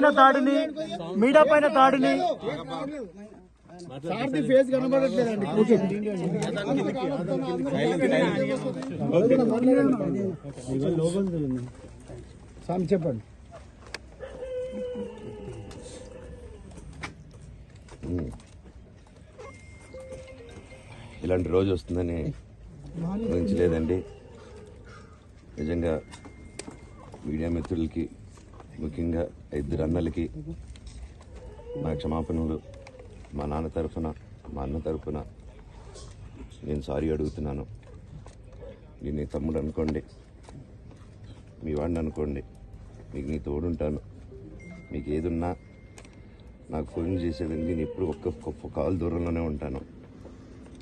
పైన దాడిని మీడియా పైన దాడిని. సార్ది ఫేస్ కనబడట్లేదండి. స్వామి చెప్పండి. ఇలాంటి రోజు వస్తుందని ఊహించలేదండి. నిజంగా మీడియా మిత్రులకి ముఖ్యంగా ఇద్దరు అన్నలకి నా క్షమాపణలు మా నాన్న తరఫున మా అన్న తరఫున నేను సారీ అడుగుతున్నాను. నేను నీ తమ్ముడు అనుకోండి మీ వాడిని అనుకోండి మీకు నీ తోడుంటాను. మీకు ఏదున్నా నాకు ఫోన్ చేసేదండి నేను ఎప్పుడు ఒక్క ఒక్క కాల్ దూరంలోనే ఉంటాను.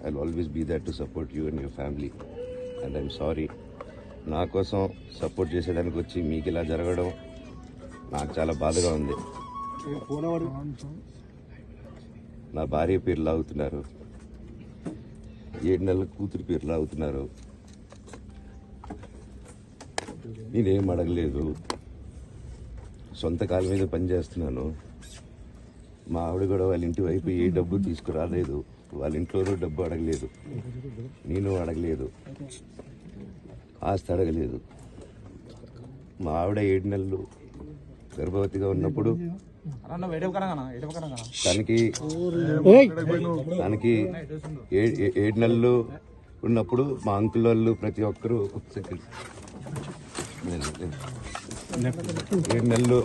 I always be there to support you and your family and I'm sorry నా కోసం సపోర్ట్ చేసేదానికి వచ్చి మీకు ఇలా జరగడం నాకు చాలా బాధగా ఉంది. నా భార్య పేరు లాగుతున్నారు. ఏడు నెలల కూతురు పేరు లాగుతున్నారు. నేనేం అడగలేదు. సొంత కాళ్ళ మీద పనిచేస్తున్నాను మా ఆవిడ కూడా వాళ్ళ ఇంటి వైపు ఏ డబ్బు తీసుకురాలేదు. వాళ్ళ ఇంట్లోనూ డబ్బు అడగలేదు. నేను అడగలేదు. ఆస్తి అడగలేదు. మా ఆవిడ ఏడు నెలలు గర్భవతిగా ఉన్నప్పుడు తనకి తనకి ఏడు నెలలు ఉన్నప్పుడు మా అంకుల్ వాళ్ళు ప్రతి ఒక్కరూ ఏడు నెలలు